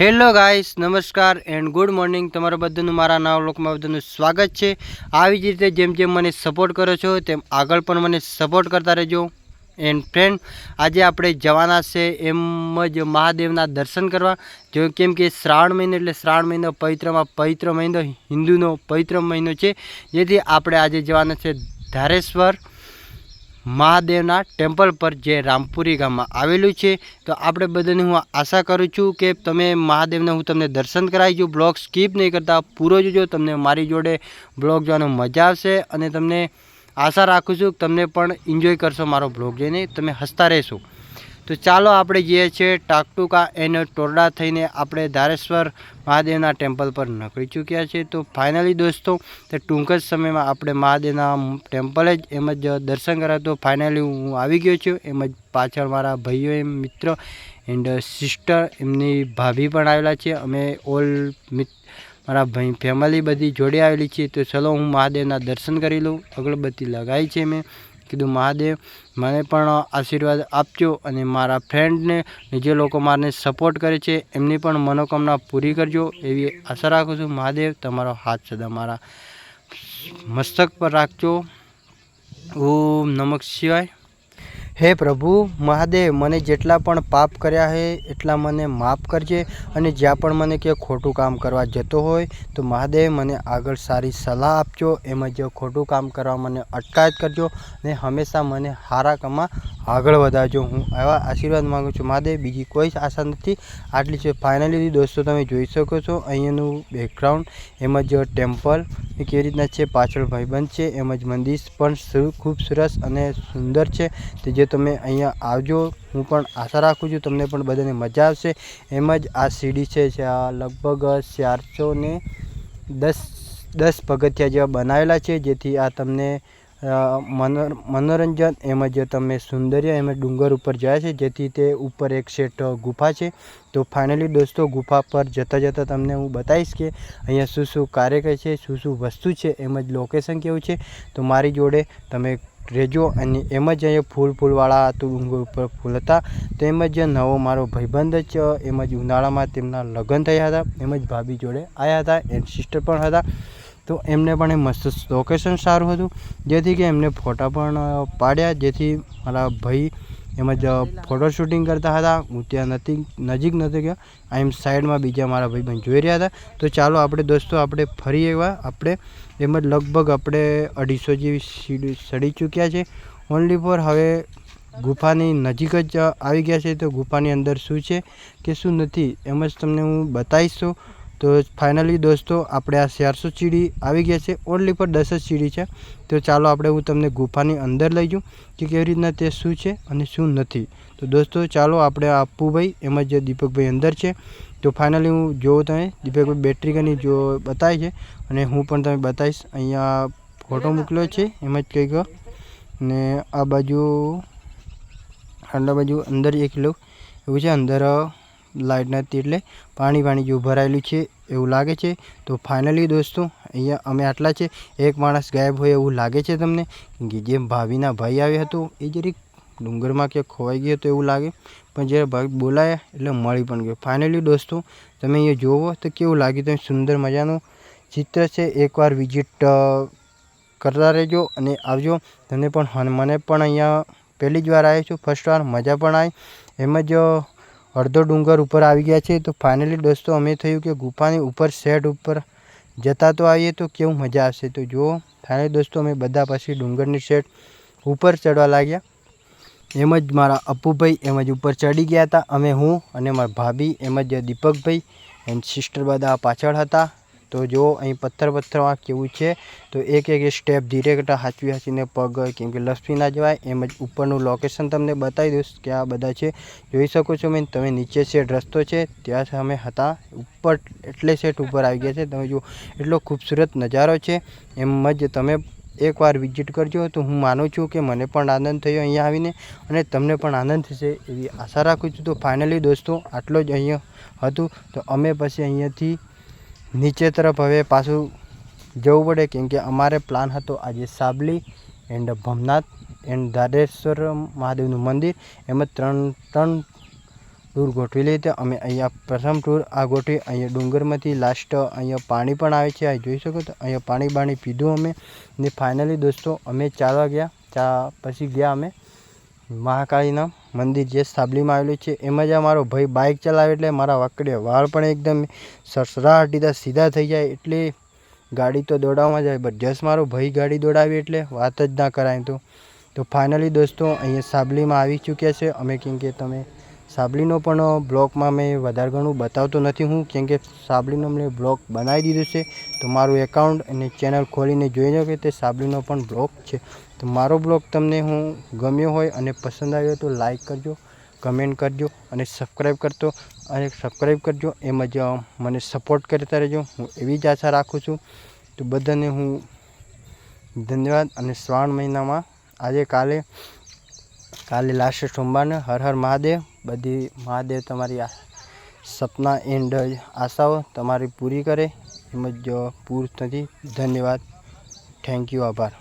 Hello guys, નમસ્કાર and good morning. તમારા બધાનું મારા નવા લોકમાં બધાનું સ્વાગત છે. આવી જ રીતે જેમ જેમ મને સપોર્ટ કરો છો, તેમ આગળ પણ મને સપોર્ટ કરતા રહેજો. એન્ડ ફ્રેન્ડ આજે આપણે જવાના છે એમ જ મહાદેવના દર્શન કરવા. જો કેમ કે શ્રાવણ મહિનો એટલે શ્રાવણ મહિનો પવિત્રમાં પવિત્ર મહિનો, હિન્દુનો પવિત્ર મહિનો છે. જેથી આપણે આજે જવાના છે ધારેશ્વર. મહાદેવના ટેમ્પલ પર જે રામપુરી ગામમાં આવેલું છે, તો આપણે બધાને હું આશા કરું છું કે તમે મહાદેવને હું તમને દર્શન કરાવી છું. બ્લોગ સ્કીપ નહીં કરતા, પૂરો જોજો, તમને મારી જોડે બ્લોગ જોવાનો મજા આવશે અને તમને આશા રાખું છું તમને પણ એન્જોય કરશો મારો બ્લોગ જોઈને. તમે હસતા રહેશો. તો ચાલો આપણે જઈએ છીએ ટાકટુકા એને ટોરડા થઈને આપણે ધારેશ્વર મહાદેવના ટેમ્પલ પર નીકળી ચૂક્યા છે તો ફાઇનલી દોસ્તો, તે ટૂંક જ સમયમાં આપણે મહાદેવના ટેમ્પલે જ એમ જ દર્શન કર્યા. તો ફાઇનલી હું આવી ગયો છું. એમ જ પાછળ મારા ભાઈઓ એમ મિત્ર એન્ડ સિસ્ટર એમની ભાભી પણ આવેલા છે. અમે ઓલ મારા ભાઈ ફેમિલી બધી જોડે આવેલી છે તો ચલો હું મહાદેવના દર્શન કરી લઉં. અગરબત્તી લગાવી છે મેં. કીધું, મહાદેવ, મને પણ આશીર્વાદ આપજો અને મારા ફ્રેન્ડને જે લોકો મારને સપોર્ટ કરે છે, એમની પણ મનોકામના પૂરી કરજો. એવી આશા રાખું છું. મહાદેવ, તમારો હાથ સદા મારા મસ્તક પર રાખજો. ઓમ નમક શિવાય. હે પ્રભુ, મહાદેવ, મને જેટલા પણ પાપ કર્યા છે એટલા મને માફ કરજે. અને જ્યાં પણ મને કે ખોટું કામ કરવા જતો હોય, તો મહાદેવ, મને આગળ સારી સલાહ આપજો. એમાં જો ખોટું કામ કરવા મને અટકાયત કરજો ને હંમેશા મને સારા કામમાં આગળ વધારજો. હું એવા આશીર્વાદ માગું છું. મહાદેવ, બીજી કોઈ આશા નથી. આટલી છે ફાઇનલી દોસ્તો, તમે જોઈ શકો છો. અહીંયાનું બેકગ્રાઉન્ડ એમ જ ટેમ્પલ એ કેવી રીતના છે? પાછળ ભાઈબંધ છે. એમ જ મંદિર પણ ખૂબ સરસ અને સુંદર છે. તો જે તમે અહીંયા આવજો. હું પણ આશા રાખું છું તમને પણ બધાને મજા આવશે. એમ જ આ સીડી છે, જે આ લગભગ ચારસો ને દસ દસ પગથિયા જેવા બનાવેલા છે, જેથી આ તમને મનો મનોરંજન એમ જ તમે સૌંદર્ય એમ ડુંગર ઉપર જાય છે, જેથી તે ઉપર એક સેટ ગુફા છે. તો ફાઇનલી દોસ્તો, ગુફા પર જતાં જતાં તમને હું બતાવીશ કે અહીંયા શું શું કાર્ય છે, શું શું વસ્તુ છે, એમ જ લોકેશન કેવું છે. તો મારી જોડે તમે રહેજો અને એમ જ અહીંયા ફૂલ ફૂલવાળા હતું ડુંગર ઉપર ફૂલ હતા. તેમજ નવો મારો ભાઈબંધ જ, એમ જ ઉનાળામાં તેમના લગ્ન થયા હતા. એમ જ ભાભી જોડે આવ્યા હતા એન્ડ સિસ્ટર પણ હતા. તો એમને પણ એ મસ્ત લોકેશન સારું હતું. જેથી કે એમને ફોટા પણ પાડ્યા. જેથી મારા ભાઈ એમ જ ફોટો શૂટિંગ કરતા હતા. હું ત્યાં નથી, નજીક નથી ગયો. આમ સાઈડમાં બીજા મારા ભાઈબંધ જોઈ રહ્યા હતા. તો ચાલો આપણે દોસ્તો, આપણે ફરી એવા આપણે એમ જ લગભગ આપણે અઢીસો જેવી સીડી સડી ચૂક્યા છે. ઓનલી ફોર હવે ગુફાની નજીક જ આવી ગયા છે. તો ગુફાની અંદર શું છે કે શું નથી, એમ જ તમને હું બતાવીશ. તો તો ફાઇનલી દોસ્તો આપણે આ ચારસો સીડી આવી ગયા છે. ઓનલી પર દસ જ સીડી છે. તો ચાલો આપણે હું તમને ગુફાની અંદર લઈ જઉં કે કેવી રીતના તે શું છે અને શું નથી. તો દોસ્તો ચાલો આપણે આ અપ્પુભાઈ એમ જ દીપકભાઈ અંદર છે. તો ફાઇનલી હું જોઉં તમે દીપકભાઈ બેટરી કની જો બતાવી છે. અને હું પણ તમે બતાવીશ. અહીંયા ફોટો મોકલ્યો છે. એમ જ કંઈક ને આ બાજુ આટલા બાજુ અંદર એક કિલો એવું છે અંદર લાઇટ નથી એટલે પાણી પાણી જેવું ભરાયેલું છે એવું લાગે છે. તો ફાઇનલી દોસ્તો, અહીંયા અમે આટલા છે. એક માણસ ગાયબ હોય એવું લાગે છે તમને કે જે ભાવિના ભાઈ આવ્યો હતો, એ જરીક ડુંગરમાં કે ખોવાઈ ગયો તો એવું લાગે. પણ જ્યારે ભાઈ બોલાયા એટલે મળી પણ ગયો. ફાઇનલી દોસ્તો, તમે અહીંયા જોવો તો કેવું લાગ્યું તમે સુંદર મજાનું ચિત્ર છે. એકવાર વિઝિટ કરતા રહેજો અને આવજો. તમને પણ મને પણ અહીંયા પહેલી જ વાર આવ્યો છું. ફર્સ્ટ વાર મજા પણ આવી. એમ જ અડધો ડુંગર ઉપર આવી ગયા છે, તો ફાઇનલી દોસ્તો અમે થયું કે ગુફાની ઉપર શેડ ઉપર જતા તો આવીએ તો કેવું મજા આવશે. તો જુઓ ફાઇનલી દોસ્તો અમે બધા પછી ડુંગરની શેડ ઉપર ચડવા લાગ્યા. એમ જ મારા અપ્પુભાઈ એમ જ ઉપર ચડી ગયા હતા. અમે હું અને મારા ભાભી, એમ જ દીપકભાઈ એન્ડ સિસ્ટર બધા પાછળ હતા. તો જો અહીં પથ્થર પથ્થરમાં કેવું છે, તો એક એક સ્ટેપ ધીરે કરતા હાચવી હાચવીને પગ, કેમ કે લપસી ના જવાય, એમ જ ઉપરનું લોકેશન તમને બતાવી દઈશ કે આ બધા છે. જોઈ શકો છો મેં, તમે નીચે સેટ રસ્તો છે, ત્યાં અમે હતા, ઉપર એટલે સેટ ઉપર આવી ગયા છે. તમે જુઓ, એટલો ખૂબસૂરત નજારો છે, એમ જ તમે એકવાર વિઝિટ કરજો. તો હું માનું છું કે મને પણ આનંદ થયો અહીંયા આવીને, અને તમને પણ આનંદ થશે એવી આશા રાખું છું. તો ફાઇનલી દોસ્તો, આટલો જ અહીંયા હતું. તો અમે પછી અહીંયાથી નીચે તરફ હવે પાછું જવું પડે કેમ કે અમારે પ્લાન હતો આજે સાબલી એન્ડ ભમનાથ એન્ડ દાદેશ્વર મહાદેવનું મંદિર. એમ ત્રણ ત્રણ ટૂર ગોઠવી લઈએ તો અમે અહીંયા પ્રથમ ટૂર આ ગોઠવી, અહીંયા ડુંગરમાંથી લાસ્ટ અહીંયા પાણી પણ આવે છે આ જોઈ શકો તો અહીંયા પાણી બાણી પીધું અમે. ને ફાઇનલી દોસ્તો અમે ચાલવા ગયા. ચા પછી ગયા અમે. મહાકાળીના મંદિર જે સાબલીમાં આવેલું છે, એમાં જ મારો ભાઈ બાઇક ચલાવે એટલે મારા વાકડે વાળ પણ એકદમ સરસરાટ દીધા સીધા થઈ જાય એટલે ગાડી તો દોડાવવામાં જાય બટ જસ મારો ભાઈ ગાડી દોડાવી એટલે વાત જ ના કરાય તો. તો ફાઇનલી દોસ્તો, અહીંયા સાબલીમાં આવી ચૂક્યા છે. અમે કેમ કે તમે સાબલીનો પણ બ્લોગમાં મેં વધારે ઘણું બતાવતો નથી હું, કેમ કે સાબલીનો મેં બ્લોગ બનાવી દીધો છે. તો મારું એકાઉન્ટ અને ચેનલ ખોલીને જોઈ લો કે તે સાબલીનો પણ બ્લોગ છે. તો મારો બ્લોગ તમને હું ગમ્યો હોય અને પસંદ આવ્યો તો લાઈક કરજો કમેન્ટ કરજો અને સબસ્ક્રાઈબ કરતો, અને સબસ્ક્રાઈબ કરજો. એમ જ મને સપોર્ટ કરતા રહેજો. હું એવી જ આશા રાખું છું. તો બધાને હું ધન્યવાદ અને શ્રાવણ મહિનામાં આજે કાલે કાલે લાસ્ટ સોમવારને હર હર મહાદેવ. બધી મહાદેવ તમારી સપના એન્ડ આશાઓ તમારી પૂરી કરે. એમ જ પૂર નથી ધન્યવાદ. થેન્ક યુ આભાર.